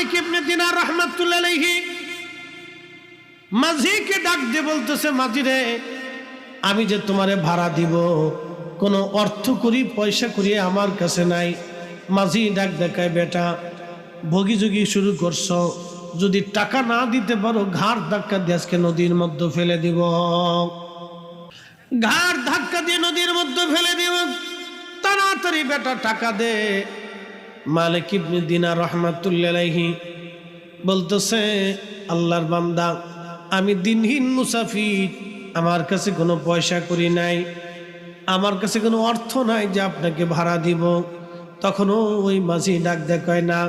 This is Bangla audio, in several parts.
মালিক ইবনে দিনার রহমাতুল্লাহ মাঝিকে ডাক দিয়ে বলতেছে মাঝি রে আমি যে তোমারে ভাড়া দিব, কোনো অর্থ করি, পয়সা করি আমার কাছে নাই। মাঝি ডাক দেখায়, বেটা ভগি যুগি শুরু করছ, যদি টাকা না দিতে পারো, ঘাড় ধাক্কা দিয়ে আজকে নদীর মধ্যে ফেলে দিব। ঘাড় ধাক্কা দিয়ে নদীর মধ্যে ফেলে দিব। তাড়াতাড়ি বেটা টাকা দে। মালিক ইবনে দিনার রহমাতুল্লাহি বলতেছে, আল্লাহর বান্দা, আমি দিনহীন মুসাফির, আমার কাছে কোনো পয়সা করি নাই, আমার কাছে কোনো অর্থ নাই যে আপনাকে ভাড়া দিব। তখনও ওই মাঝি ডাক দেখায় না,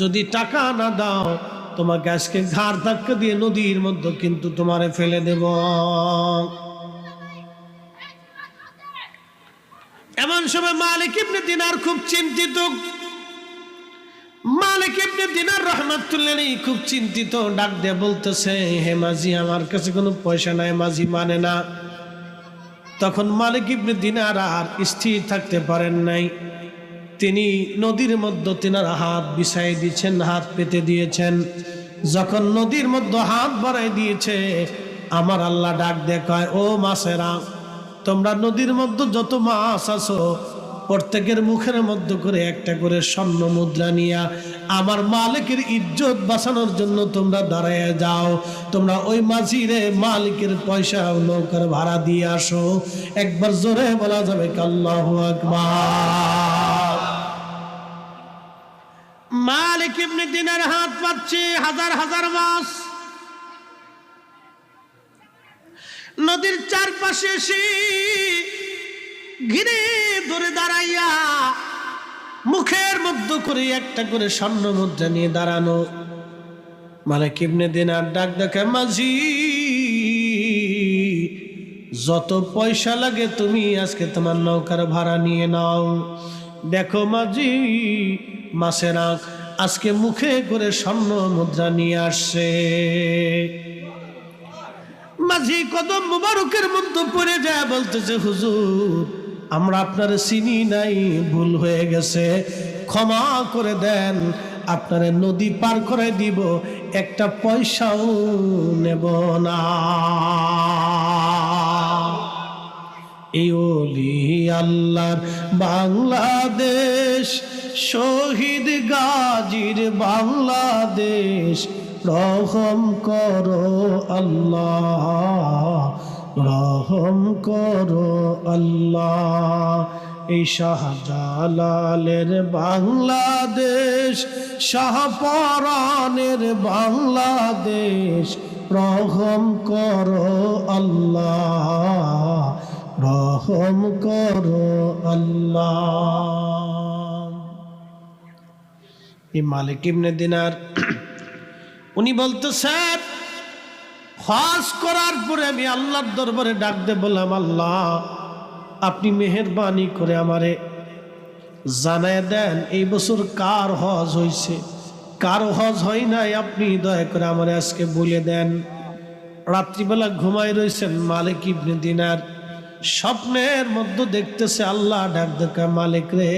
যদি টাকা না দাও, তোমাকে আজকে ঘাড় ধাক্কা দিয়ে নদীর মধ্যে কিন্তু তোমারে ফেলে দেব। এমন সময় মালিক ইবনে দিনার খুব চিন্তিত মালিক ইবনে দিনার রহমাতুল্লাহ খুব চিন্তিত, ডাক দিয়ে বলতেছে, হে মাঝি, আমার কাছে কোনো পয়সা নাই, মাঝি মানে না। তখন মালিক ইবনে দিনার আর স্থির থাকতে পারেন নাই। তিনি নদীর মধ্যে তিনার হাত বিছাই দিয়েছেন, হাত পেতে দিয়েছেন। যখন নদীর মধ্যে হাত বাড়াই দিয়েছে, আমার আল্লাহ ডাক দেখায় ও মাসেরা তোমরা নদীর মধ্যে যত মাছ আছো প্রত্যেকের মুখের মধ্যে করে একটা করে স্বর্ণ মুদ্রা নিয়া আমার মালিকের ইজ্জত বাঁচানোর জন্য তোমরা দাঁড়ায় যাও। তোমরা ওই মাঝিরে মালিকের পয়সা নৌকার ভাড়া দিয়ে আসো। একবার জোরে বলা যাবে কাল্লাহ আকবার। মালিক ইবনে দিনের হাত পাচ্ছে হাজার হাজার মাছ নদীর চারপাশে এসে ঘিরে ধরে দাঁড়াইয়া মুখের মধ্যে করে একটা করে স্বর্ণ মুদ্রা নিয়ে দাঁড়ানো। কিবনে দিন আর ডাক দেখে, মাঝি, যত পয়সা লাগে তুমি আজকে তোমার নৌকার ভাড়া নিয়ে নাও। দেখো মাঝি মাসের আজকে মুখে করে স্বর্ণ মুদ্রা নিয়ে আসছে। মাঝি কদম মুবারকের মধ্যে পড়ে যায়, বলতেছে, হুজুর আমরা আপনার চিনি নাই, ভুল হয়ে গেছে। ক্ষমা করে দেন, আপনার নদী পার করে দিব, একটা পয়সাও নেব না। এই ওলি আল্লাহর বাংলাদেশ, শহীদ গাজীর বাংলাদেশ, রহম করো আল্লাহ। রহম করো আল্লাহ। এই শাহজালালের বাংলাদেশ, শাহপরানের বাংলাদেশ, রহম করো আল্লাহ, রহম করো আল্লাহ। এই মালিক ইবনে দিনার, উনি বলতেছেন হজ করার পরে আমি আল্লাহর দরবারে ডাক দে বললাম, আল্লাহ, আপনি মেহরবানি করে আমারে জানায় দেন, এই বছর কার হজ হয়েছে কার হজ হয় নাই? আপনি দয়া করে আমারে আজকে বলে দেন। রাত্রিবেলা ঘুমাই রয়েছেন মালিক ইবনে দিনার। স্বপ্নের মধ্যে দেখতেছে আল্লাহ, ডাক দেখা মালিক রে,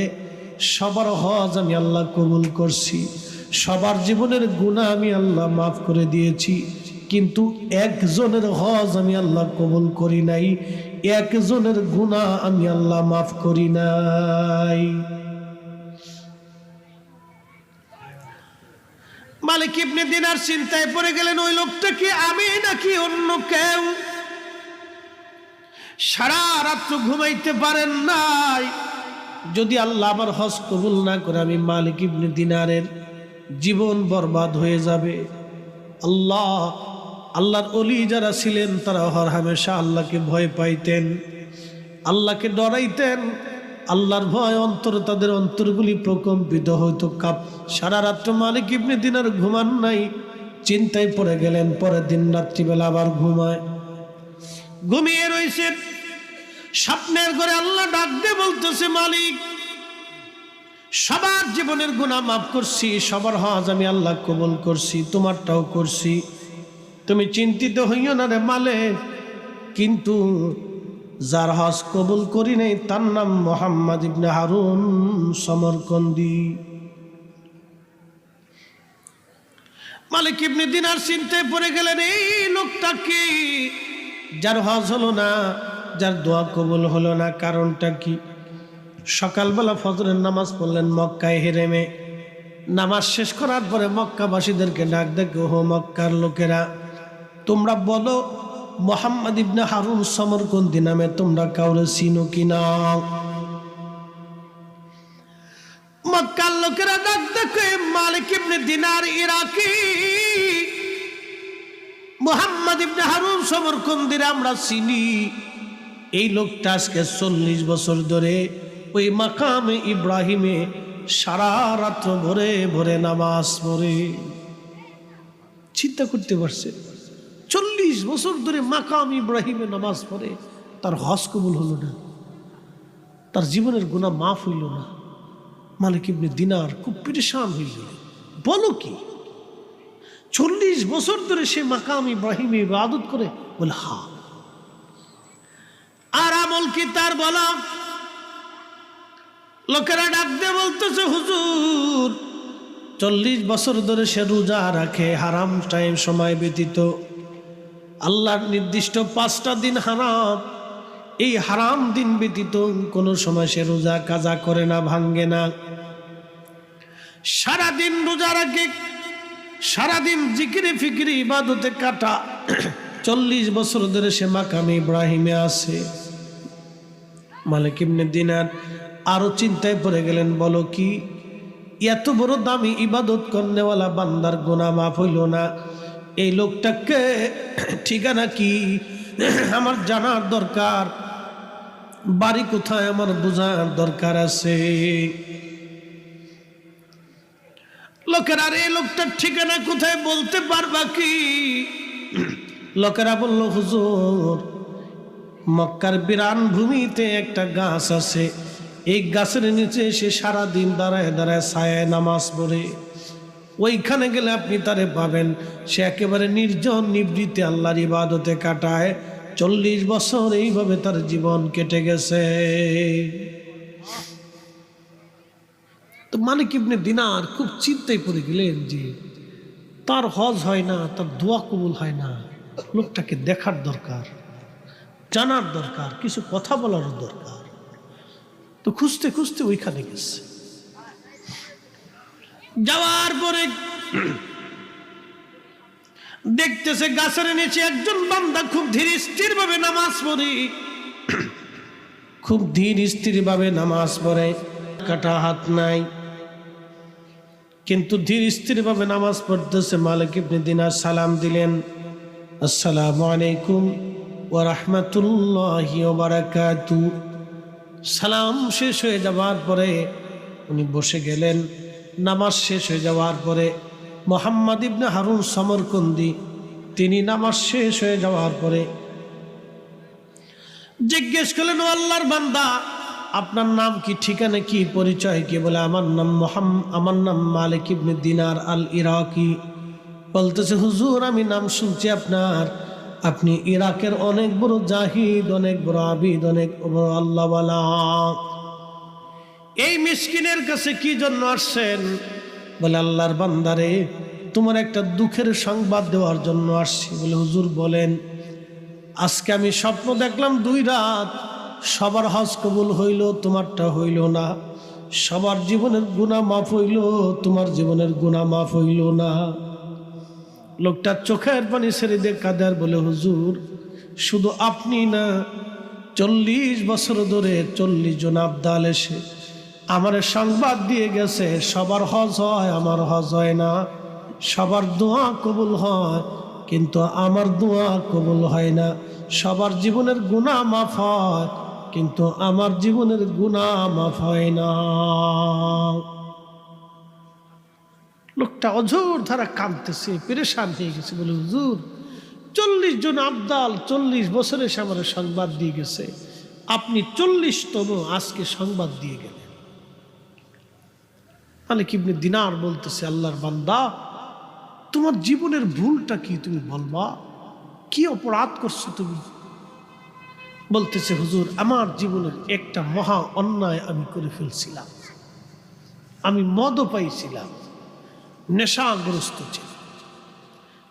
সবার হজ আমি আল্লাহ কবুল করছি। সবার জীবনের গুণা আমি আল্লাহ মাফ করে দিয়েছি। কিন্তু একজনের হজ আমি আল্লাহ কবুল করি নাই, একজনের গুণা আমি আল্লাহ মাফ করি নাই। মালিক ইবনে দিনার চিন্তায় পড়ে গেলেন, ওই লোকটা কি আমি নাকি অন্য কেউ? সারা রাত্র ঘুমাইতে পারেন নাই। যদি আল্লাহ আমার হজ কবুল না করে, আমি মালিক ইবনে দিনারের জীবন বরবাদ হয়ে যাবে। আল্লাহ আল্লাহর অলি যারা ছিলেন, তারা হর হামেশা আল্লাহকে ভয় পাইতেন, আল্লাহকে ডরাইতেন। আল্লাহর ভয় অন্তর, তাদের অন্তরগুলি প্রকম্পিত হইতো। কাপ সারা রাত্র মালিক ইবনে দিন আর ঘুমান নাই, চিন্তায় পড়ে গেলেন, পরের দিন রাত্রিবেলা আবার ঘুমায়। ঘুমিয়ে রয়েছে স্বপ্নের ঘরে আল্লাহ ডাক দিয়ে বলতেছে, মালিক, সবার জীবনের গুণা মাফ করছি, সবার হজ আমি আল্লাহ কবল করছি, তোমারটাও করছি। তুমি চিন্তিত হইও না রে মালিক। কিন্তু যার হজ কবুল করি নাই, তার নাম মোহাম্মদ ইবনে হারুন সমরকন্দি। মালিক ইবনে দিনার চিন্তায় পড়ে গেলেন, এই লোকটা কি? যার হজ হলো না, যার দোয়া কবুল হলো না, কারণটা কি? সকালবেলা ফজরের নামাজ পড়লেন মক্কায় হেরেমে। নামাজ শেষ করার পরে মক্কাবাসীদেরকে ডাক দেখে হো মক্কার লোকেরা তোমরা বলো, মোহাম্মদ ইবনে হারুন সমরকন্দি নামে তোমরা কাউরে চিনো কিনা মক্কার লোকেরা ডাক দেখে, মালিক ইবনে দিনার ইরাকি। মোহাম্মদ ইবনে হারুন সমরকন্দির আমরা চিনি। এই লোকটা আজকে চল্লিশ বছর ধরে ওই মাকামে ইব্রাহিমে সারা রাত্র ভরে ভরে নামাজ পড়ে। চিন্তা করতে পারছে? চল্লিশ বছর ধরে মাকাম ইব্রাহিমে নামাজ পড়ে, তার হজ কবুল হলো না। তার জীবনের গুণা মাফ হইল না। মালিক ইবনে দিনার খুব পরেশান গেল বলো কি? চল্লিশ বছর ধরে সে মাকাম ইব্রাহিমে ইবাদত করে, বলে, হা। আর আমল কি তার বলা? লোকেরা ডাক দিয়ে বলতেছে, হুজুর, চল্লিশ বছর ধরে সে রোজা রাখে, হারাম টাইম সময় ব্যতীত আল্লাহর নির্দিষ্ট পাঁচটা দিন হারাম। এই হারাম দিন ব্যতীত কোনো সময় সে রোজা কাজা করে না, ভাঙ্গে না। সারাদিন রোজা রাখে, সারাদিন জিকিরে ফিকিরে ইবাদতে কাটা। চল্লিশ বছর ধরে সে মাকামে ইব্রাহিমে আছে। মালিক ইবনে দিনার আরও চিন্তায় পড়ে গেলেন, বলো কি, এত বড় দামি ইবাদত করনেওয়ালা বান্দার গোনা মাফ হইল না। এই লোকটাকে ঠিকানা কি? আমার জানার দরকার। বাড়ি কোথায় আমার বোঝার দরকার আছে। লোকেরা, আর এই লোকটার ঠিকানা কোথায় বলতে পারবা কি? লোকেরা বলল, হুজুর, মক্কার বিরান ভূমিতে একটা গাছ আছে। এই গাছের নিচে সে সারাদিন দাঁড়ায় দাঁড়ায় ছায়ায় নামাজ পড়ে। ওইখানে গেলে আপনি তারে পাবেন। সে একেবারে নির্জন নিবৃত্তি আল্লাহর ইবাদতে কাটায়। চল্লিশ বছর এইভাবে তার জীবন কেটে গেছে। তো মালিক ইবনে দিনার খুব চিন্তায় পড়ে গেলেন যে, তার হজ হয় না, তার দোয়া কবুল হয় না। লোকটাকে দেখার দরকার, জানার দরকার, কিছু কথা বলারও দরকার। তো খুঁজতে খুঁজতে ওইখানে গেছে। যাওয়ার পরে দেখতেছে গাছের নিচে একজন বান্দা খুব ধীর স্থির ভাবে নামাজ পড়ে। খুব ধীর স্থির ভাবে নামাজ পড়ে, কাটা হাত নাই। কিন্তু ধীর স্থির ভাবে নামাজ পড়তেছে মালিক ইবনে দিনার সালাম দিলেন, আসসালামু আলাইকুম ওয়া রাহমাতুল্লাহি ওয়া বারাকাতু। সালাম শেষ হয়ে যাওয়ার পরে উনি বসে গেলেন। নামাজ শেষ হয়ে যাওয়ার পরে মোহাম্মদ ইবনে হারুন সমরকন্দি, তিনি নামাজ শেষ হয়ে যাওয়ার পরে জিজ্ঞেস করলেন, "ও আল্লাহর বান্দা, আপনার নাম কি, ঠিকানা কি, পরিচয় কি? বলে, আমার নাম মোহাম, আমার নাম মালিক ইবনে দিনার আল ইরাকি বলতেছে, হুজুর, আমি নাম শুনছি আপনার। আপনি ইরাকের অনেক বড় জাহিদ, অনেক বড় আবিদ, অনেক বড় আল্লাহওয়ালা। এই মিসকিনের কাছে কি জন্য আসছেন? বলে, আল্লাহর বান্দারে, তোমার একটা দুঃখের সংবাদ দেওয়ার জন্য আসছি। বলে, হুজুর বলেন, আজকে আমি স্বপ্ন দেখলাম দুই রাত, সবার হজ কবুল হইল, তোমারটা হইল না। সবার জীবনের গুণা মাফ হইল, তোমার জীবনের গুণা মাফ হইল না। লোকটা চোখের পানি ছেড়ে দিয়ে কাদার বলে, হুজুর, শুধু আপনি না, চল্লিশ বছর ধরে চল্লিশ জন আবদাল এসে আমার সংবাদ দিয়ে গেছে, সবার হজ হয়, আমার হজ হয় না। সবার দোয়া কবুল হয়, কিন্তু আমার দোয়া কবুল হয় না। সবার জীবনের গুণা মাফ হয়, কিন্তু আমার জীবনের গুণা মাফ হয় না। লোকটা অঝোর ধারা কাঁদতেছে, পেরেশান হয়ে গেছে, বলে, হুজুর, চল্লিশ জন আবদাল, চল্লিশ বছরে সে আমার সংবাদ দিয়ে গেছে। আপনি চল্লিশতম আজকে সংবাদ দিয়ে গেলেন। মানে কিবনে দিনার বলতেছে, আল্লাহর বান্দা, তোমার জীবনের ভুলটা কি তুমি বলবা? কি অপরাধ করছ তুমি? বলতেছে, হুজুর, আমার জীবনের একটা মহা অন্যায় আমি করে ফেলছিলাম। আমি মদও পাইছিলাম, নেশাগ্রস্ত ছিল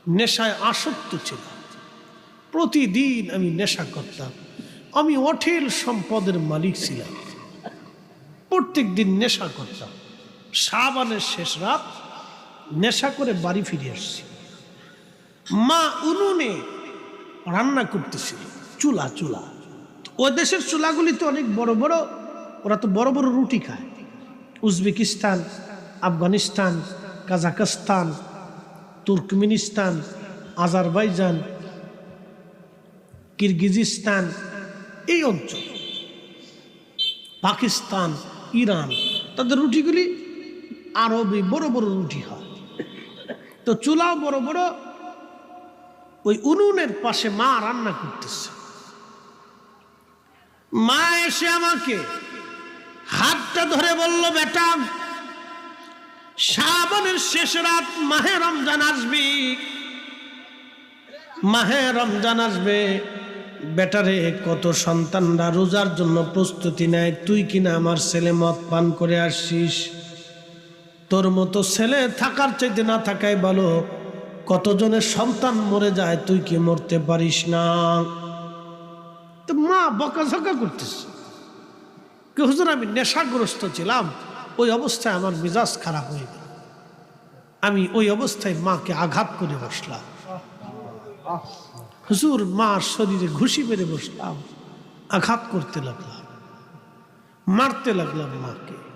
নেশায় আসক্ত ছিলাম। প্রতিদিন আমি নেশা করতাম। আমি অঠেল সম্পদের মালিক ছিলাম। প্রত্যেক দিন নেশা করতাম। সাবানের শেষ রাত নেশা করে বাড়ি ফিরে আসছি। মা উনুনে রান্না করতেছিল, চুলা চুলা। ও দেশের চুলাগুলি তো অনেক বড় বড়, ওরা তো বড় বড় রুটি খায়। Uzbekistan, Afghanistan Kazakhstan Turkmenistan, Azerbaijan, Kyrgyzstan, এই অঞ্চল। পাকিস্তান, ইরান, তাদের রুটিগুলি আরবে বড় বড় রুটি হয়। তো চুলাও বড় বড়, ওই উনুনের পাশে মা রান্না করতেছে। মা এসে আমাকে হাতটা ধরে বলল, বেটা শ্রাবণের শেষ রাত মাহে রমজান আসবি। মাহে রমজান আসবে। বেটারে কত সন্তানরা রোজার জন্য প্রস্তুতি নেয়। তুই কিনা আমার ছেলে মদ পান করে আসছিস? তোর মতো ছেলে থাকার চাইতে না থাকাই ভালো। কতজনের সন্তান মরে যায় তুই কি মরতে পারিস না? তো মা বকাঝকা করতেছে। কি হুজুর, আমি নেশাগ্রস্ত ছিলাম। ওই অবস্থায় আমার মেজাজ খারাপ হয়ে গেল। আমি ওই অবস্থায় মাকে আঘাত করে বসলাম। হুজুর, মার শরীরে ঘুষি মেরে বসলাম। আঘাত করতে লাগলাম। মারতে লাগলাম মাকে।